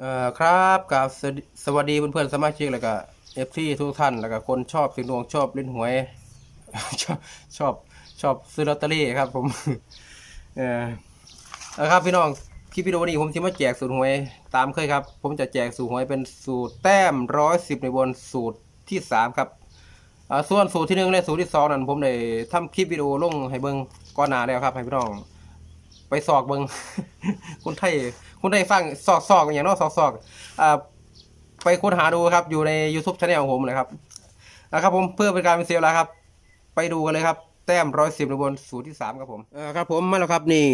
เอ่อครับกับสวัสดีเพื่อนๆสมาชิกแล้วก็เอฟซีทุกท่านแล้วก็คนชอบสิงดวงชอบเล่นหวย ชอบชอบชอบซื้อลอตเตอรี่ครับ ผม เออนะครับพี่น้องคลิปวิดีโอนี้ผมจะมาแจกสูตรหวยตามเคยครับ ผมจะแจกสูตรหวยเป็นสูตรแต้มร้อยสิบในบนสูตรที่สามครับส่วนสูตรที่หนึ่งและสูตรที่สองนั้นผมได้ทำคลิปวิดีโอลงให้เบิ่งก่อนหน้าแล้วครับให้พี่น้อง ไปสอกเบิง คนไทยคนไทยฟังสอกสอกอย่างเนอกสอกสอกอ่าไปค้นหาดูครับ อยู่ใน YouTube Channel ของผมนะครับนะครับ ผมเพื่อเป็นการเป็นเซลล์แล้วครับ ไปดูกันเลยครับ แต้มร้อยสิบในบนสูตรที่สามครับผมเอ่าครับ ผมมาแล้วครับนี่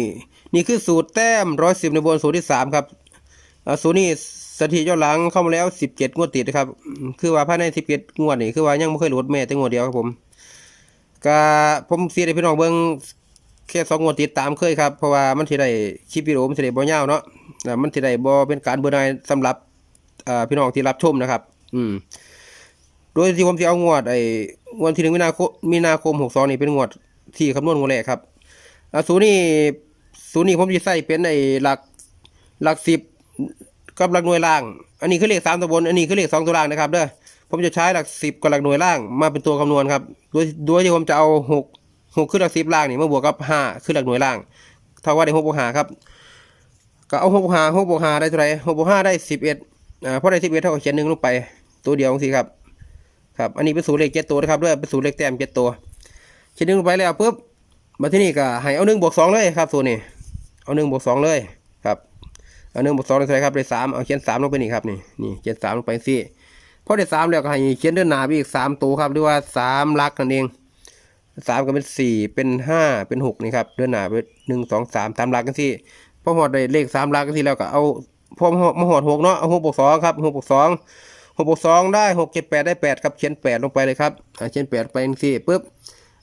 นี่คือสูตรแต้มร้อยสิบในบนสูตรที่สามครับอ่าสูตรนี้สถิติย้อนหลังเข้ามาแล้วสิบเจ็ดงวดติดนะครับอืมคือว่าภายในสิบเจ็ดงวดนี่คือว่ายังไม่เคยหลุดแม่แต่งวดเดียวครับผม ก็ผมเสียให้พี่น้องเบิ่ง แค่สองงวดติดตามเคยครับ เพราะว่ามันสิได้คลิปวิดีโอมันสิได้บ่ยาวเนาะอ่ามันสิได้บ่เป็นการเบื่อหน่ายสำหรับพี่น้องที่รับชมนะครับ อืม โดยที่ผมสิเอางวดไอ้งวดที่หนึ่งมีนาคมมีนาคม62นี่เป็นงวดที่คำนวณงวดแรกครับศูนย์นี่ศูนย์นี่ผมสิใส่เป็นไอ้หลักหลัก10กับหลักหน่วยล่าง อันนี้คือเลข3ตัวบน อันนี้คือเลข2ตัวล่างนะครับเด้อผมจะใช้หลัก10กับหลักหน่วยล่างมาเป็นตัวคำนวณครับ โดยโดยที่ผมจะเอา6 หกขึ้นหลักสิบล่างนี่มาบวกกับห้าขึ้นหลักหน่วยล่างเท่าว่าได้หกบวกห้าครับก็เอาหกบวกห้าหกบวกห้าได้เท่าไรหกบวกห้าได้สิบเอ็ดอ่าเพราะได้สิบเอ็ดเท่ากับเขียนหนึ่งลงไป ตัวเดียวสิครับครับอันนี้เป็นสูตรเลขเจ็ดตัวนะครับด้วยเป็นสูตรเลขแต้มเจ็ดตัวเขียนหนึ่งลงไปแล้วปุ๊บมาที่นี่ก็ให้เอาหนึ่งบวกสองเลยครับสูตรนี้เอาหนึ่งบวกสองเลยครับเอาหนึ่งบวกสองได้เท่าไรครับได้สามเอาเขียนสามลงไปนี่ครับนี่นี่เขียนสามลงไปสิพอได้สามแล้วก็ให้เขียนเดินหน้าไปอีกสามตัวครับหรือว่าสามลักนั่นเอง สามก็เป็นสี่เป็นห้าเป็นหกนี่ครับเดือนหน้าไปหนึ่งสองสามสามหลักกันที่พอหอดได้เลขสามหลักกันที่แล้วก็เอาพอมาหอดหกเนาะเอาหกบวกสองครับหกบวกสองหกบวกสองได้หกเจ็ดแปดได้แปดครับเขียนแปดลงไปเลยครับอ่าเขียนแปดไปที่ปุ๊บ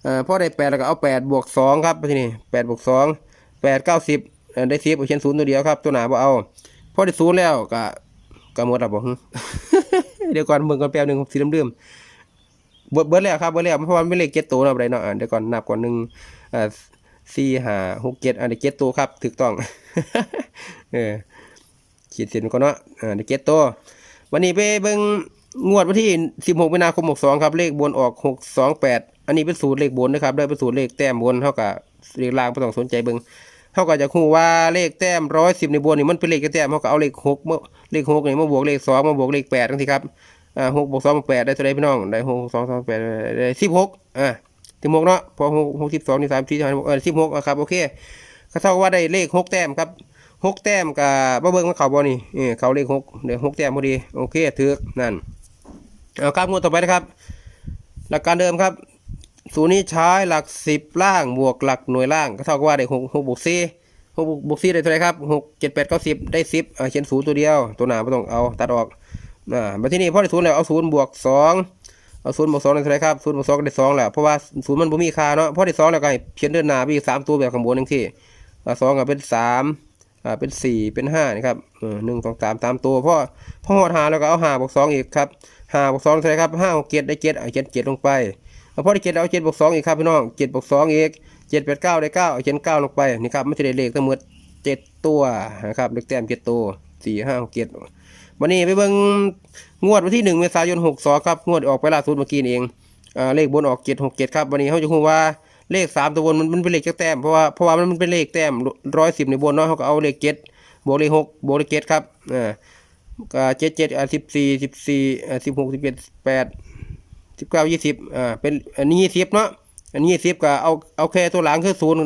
เอ่อพอได้แปดแล้วก็เอาแปดบวกสองครับที่นี่แปดบวกสองแปดเก้าสิบได้สิบเอาเขียนศูนย์ตัวเดียวครับ ตัวหนาบ่เอาพอได้ศูนย์แล้วก็ก็หมดแล้วบอกเดี๋ยวก่อนเบิ่งก่อนแป๊บหนึงสีเลื่อม เบิดเบิดแล้วครับเบิดแล้วเพราะว่าไม่เลขเจ็ดตัวเนาะไรเนาะเดี๋ยวก่อนนับก่อนหนึ่งอ่าสี่ห้าหกเจ็ดอันนี้เจ็ดตัวครับถูกต้องเออขีดเส้นก่อนเนาะอ่าเดี๋ยวเจ็ดตัววันนี้ไปเบิ่งงวดวันที่สิบหกมีนาคมหกสองครับ เลขบนออกหกสองแปดอันนี้เป็นสูตรเลขบนนะครับได้เป็นสูตรเลขแต้มบนเท่ากับเลขล่างไม่ต้องสนใจเบิงเท่ากับจะคู่ว่าเลขแต้มร้อยสิบในบนนี่มันเป็นเลขแต้มเท่ากับเอาเลขหกมาเลขหกนี่มาบวกเลขสองมาบวกเลขแปดทั้งทีครับ อ่าหกบวกสองบวกแปดได้เท่าไรพี่น้อง ได้หกสองสองแปดได้สิบหกอ่าสิบหกเนาะ พอหกหกสิบสองนี่สามสี่ห้าหกเออสิบหกอะครับโอเคก็เท่ากับว่าได้เลขหกแต้มครับหกแต้มกับบ่เบิ้งมาเขาบ่นี่เออเขาเลขหกเดี๋ยวหกแต้มพอดี โอเคถือนั่น เอาครับงวดต่อไปนะครับ หลักการเดิมครับศูนย์นี้ใช้หลักสิบล่างบวกหลักหน่วยล่าง ก็เท่ากับว่าได้หกหกบวกสี่หกบวกสี่ได้เท่าไรครับหกเจ็ดแปดเก้าสิบได้สิบอ่าเขียนศูนย์ตัวเดียว ตัวหนาไม่ต้องเอาตัดออก อ่ามาที่นี่พอได้ศูนย์แล้วเอาศูนย์บวกสองเอาศูนย์บวกสองได้เท่าไรครับศูนย์บวกสองก็ได้สองแหละเพราะว่าศูนย์มันบ่มีค่าเนาะพอได้สองแล้วก็ให้เขียนเดินหน้าไปอีกสามตัวแบบข้างบนนึงที่สองก็เป็นสามอ่าเป็นสี่เป็นห้านี่ครับหนึ่งสองสามตามตัวพอพอหอดหาแล้วก็เอาหาบวกสองอีกครับหาบวกสองเท่าไรครับห้าหกเจ็ดได้เจ็ดเอาเจ็ดเจ็ดลงไปเอาพอได้เจ็ดเอาเจ็ดบวกสองอีกครับพี่น้องเจ็ดบวกสองอีกเจ็ดแปดเก้าได้เก้าเอาเจ็ดเก้าลงไปนี่ครับไม่ใช่ได้เลขทั้งหมดเจ็ดตัวนะครับเลขแต้มเจ็ดตัวสี่ห้าหกเจ็ด วันนี้ไปเบิ่งงวดวันที่หนึ่งเมษายนหกสองครับ งวดออกไปล่าสุดเมื่อกี้นเองอ่าเลขบนออกเจ็ดหกเจ็ดครับ วันนี้เขาจะคูว่าเลขสามตัวบนมันเป็นเลขจักแต้มเพราะว่าเพราะว่ามันเป็นเลขแต้มร้อยสิบในบนเนาะเขาก็เอาเลขเจ็ดบวกเลขหกบวกเลขเจ็ดครับอ่าเจ็ดเจ็ดอ่าสิบสี่สิบสี่อ่าสิบหกสิบเจ็ดแปดสิบเก้ายี่สิบอ่าเป็นอันนี้ยี่สิบเนาะอันนี้ยี่สิบก็เอาเอาแค่ตัวหลังคือศูนย์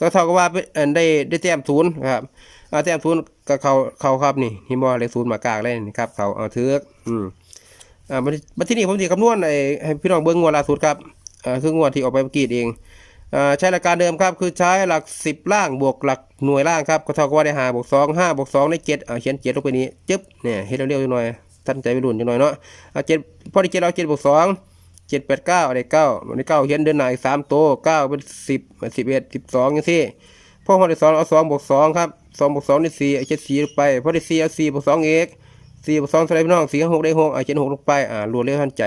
ก็เท่ากับว่าเป็นได้ได้แต้มศูนย์ครับแต้มศูนย์ ก็เขาเขาครับนี่ฮิมบอลเลขศูนย์มากลางเลยนี่ครับเขาเอาเถือกอืมอ่าบัดบัดที่นี่ผมสิคำนวณไอ้ให้พี่น้องเบิ่งงวดล่าสุดครับอ่าคืองวดที่ออกไปเมื่อกี้เองอ่าใช้หลักการเดิมครับคือใช้หลักสิบล่างบวกหลักหน่วยล่างครับก็เท่ากับว่าได้หาบวกสองห้าบวกสองได้เจ็ดอ่าเขียนเจ็ดลงไปนี้จึ๊บเนี่ยเฮ็ดเร็วๆหน่อยท่านใจไปรุ่นหน่อยเนาะอ่าเจ็ดพอได้เจ็ดเอาเจ็ดบวกสองเจ็ดแปดเก้าได้เก้าได้เก้าเขียนเดินหน้าอีกสามโตเก้าเป็นสิบสิบเอ็ดสิบสองอย่างที่พอพอได้สองเอาสองบวกสองครับ สองบวกสองได้สี่เอเจ็ดสี่ลงไปเพอได้สี่เอาสี่บวกสองเอกสี่บวกสองเท่าไรพี่น้องสี่หกได้หกอ่าเจ็ดหกลงไปอ่ารวดเร็วทันใจ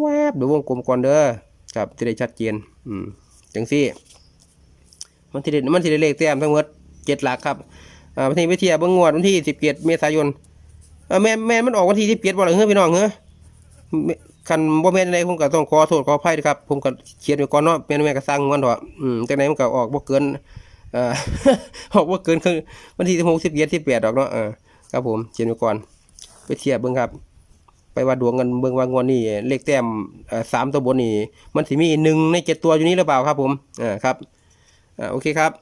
แวบดูวงกลมก่อนเด้อครับจะได้ชัดเจนอืมจังสี่ มันที่ได้มันที่ได้เลขแต้มทั้งหมดเจ็ดหลักครับอ่าวันที่วิทยาเบื้องงวดวันที่สิบเจ็ดเมษายนเออแม่แม่มันออกวันที่ที่เปียดบ่ล่ะเฮ้ยพี่น้องเฮ้ยคันบ่แม่นอะไรผมก็ต้องขอโทษขออภัยด้วยครับผมก็เขียนไว้ก่อนเนาะแม่นแม่ก็สร้างมันเถอะอืมจังไดมันก็ออกบ่เกิน เออออกบ่าเกินคือวันที่16 17 18ดอกเนาะเออครับผมเขียนไว้ก่อน ไปเทียบเบิ่งครับ ไปว่าดวงกันเบิ่งว่างวดนี้เลขแต้มสามตัวบนนี่มันสิมีหนึ่งในเจ็ดตัวอยู่นี้หรือเปล่าครับผมอ่าครับอ่าโอเคครับ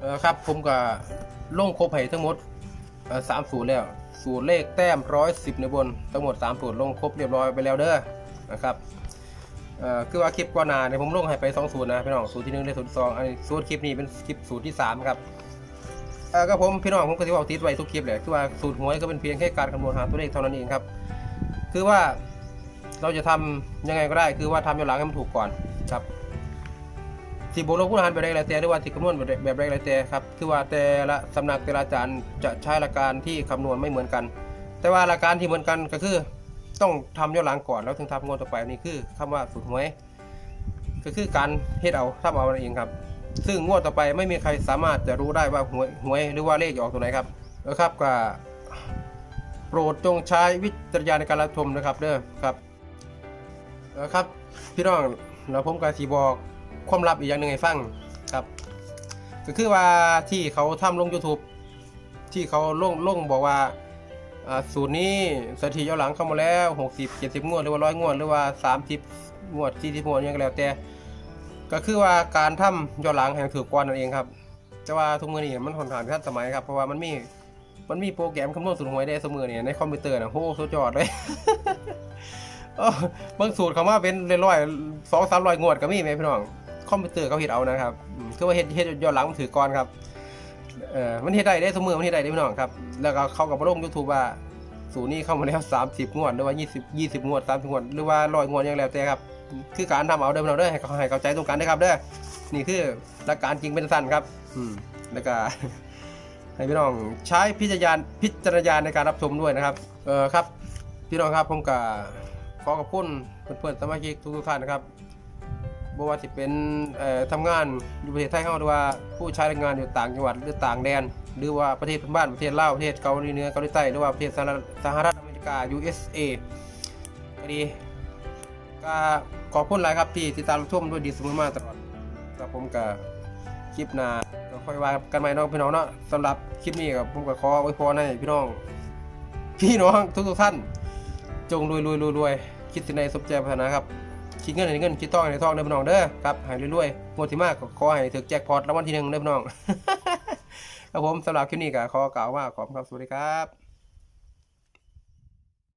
เออครับผมก็ลงครบให้ทั้งหมดสามสูตรแล้วสูตรเลขแต้มร้อยสิบในบนทั้งหมดสามสูตรลงครบเรียบร้อยไปแล้วเด้อนะครับ เอ่อคือว่าคลิปก่อนหน้าเนี่ยผมลงให้ไปสองสูตรนะพี่น้องสูตรที่หนึ่งและสูตรที่สองอันนี้สูตรคลิปนี้เป็นคลิปสูตรที่สามครับเออก็ผมพี่น้องผมก็ที่ว่าติดไว้ทุกคลิปแหละคือว่าสูตรหวยก็เป็นเพียงแค่การคำนวณหาตัวเลขเท่านั้นเองครับ คือว่าเราจะทำยังไงก็ได้ คือว่าทำย้อนหลังให้มันถูกก่อนครับสิบวกลบคูณหารแบบใดก็แล้วแต่หรือว่าสิคำนวณแบบใดแบบใดก็แล้วแต่ครับคือว่าแต่ละสำนักแต่ละอาจารย์จะใช้หลักการที่คำนวณไม่เหมือนกัน แต่ว่าหลักการที่เหมือนกันก็คือ ต้องทำย้อนหลังก่อนแล้วถึงทำงวดต่อไปนี่คือคำว่าสูตรหวย ก็คือการเฮ็ดเอาทำเอาเองครับ ซึ่งงวดต่อไปไม่มีใครสามารถจะรู้ได้ว่าหวยหวยหรือว่าเลขออกตัวไหนครับแล้วครับก็โปรดจงใช้วิจารณญาณในการรับชมนะครับเด้อครับเออครับพี่น้องแล้วผมก็สีบอกความลับอีกอย่างหนึ่งให้ฟังครับ ก็คือว่าที่เขาทำลง YouTube ที่เขาลงลงบอกว่า สูตรนี้สถิติย้อนหลังเข้ามาแล้ว 60 70 งวดหรือว่าร้อยงวดหรือว่า 30 งวด 40 งวดยังก็แล้วแต่ ก็คือว่าการทำย้อนหลังแห่งถือกวนนั่นเองครับ แต่ว่าทุกมือนี่มันค่อนข้างทันสมัยครับ เพราะว่ามันมี มันมีโปรแกรมคำนวณสูตรหวยได้สมือนี่ยในคอมพิวเตอร์นะโหสุดยอดเลยเออบางสูตรเขามาเป็นร้อยสองสามร้อยงวดก็มีไหมพี่น้อง คอมพิวเตอร์เขาเฮ็ดเอานะครับ คือว่าเฮ็ดเฮ็ดย้อนหลังมันถือกรครับ เออมันเฮ็ดได้ได้สมือมันเฮ็ดได้ได้พี่น้องครับ แล้วก็เขากับมาลงยูทูบว่าสูนี้เข้ามาแล้วสามสิบงวดหรือว่ายี่สิบยี่สิบงวดสามสิบงวด หรือว่าร้อยงวดยังแล้วแต่ครับ คือการทำเอาเดิมเราเด้อให้เขาให้เข้าใจตรงกันนะครับเด้อ นี่คือหลักการจริงเป็นสั้นครับ อืม แล้วก็ให้พี่น้องใช้พิจารณาพิจารณาในการรับชมด้วยนะครับ เออครับ พี่น้องครับผมก็ขอขอบคุณเพื่อนๆสมาชิกทุกๆท่านนะครับ บ่ว่าจะเป็นเอ่อทำงานอยู่ประเทศไทยเฮาหรือว่าผู้ใช้แรงงานอยู่ต่างจังหวัดหรือต่างแดน หรือว่าประเทศเพื่อนบ้านประเทศลาวประเทศเกาหลีเหนือเกาหลีใต้หรือว่าประเทศสหรัฐสหรัฐอเมริกา USA ก็ดีก็ขอบคุณหลายครับที่ติดตามรับชมด้วยดีสมอมาตลอดครับผมก็คลิปหน้าก็ค่อยว่ากันใหม่น้องพี่น้องเนาะสำหรับคลิปนี้กับผมก็ขออวยพรให้พี่น้อง พี่น้องทุกๆท่าน จงรวยรวยรวยรวยคิดสิ่งใดสมใจปรารถนาครับ คิดเงินในเงินคิดทองในทองเด้อพี่น้องเด้อครับให้รวยรวยงวดที่มากก็ขอให้ถึกแจ็คพอตรางวัลที่หนึ่งเด้อพี่น้องครับผมสำหรับคลิปนี้ก็ขอกล่าวว่าขอบคุณครับสวัสดีครับ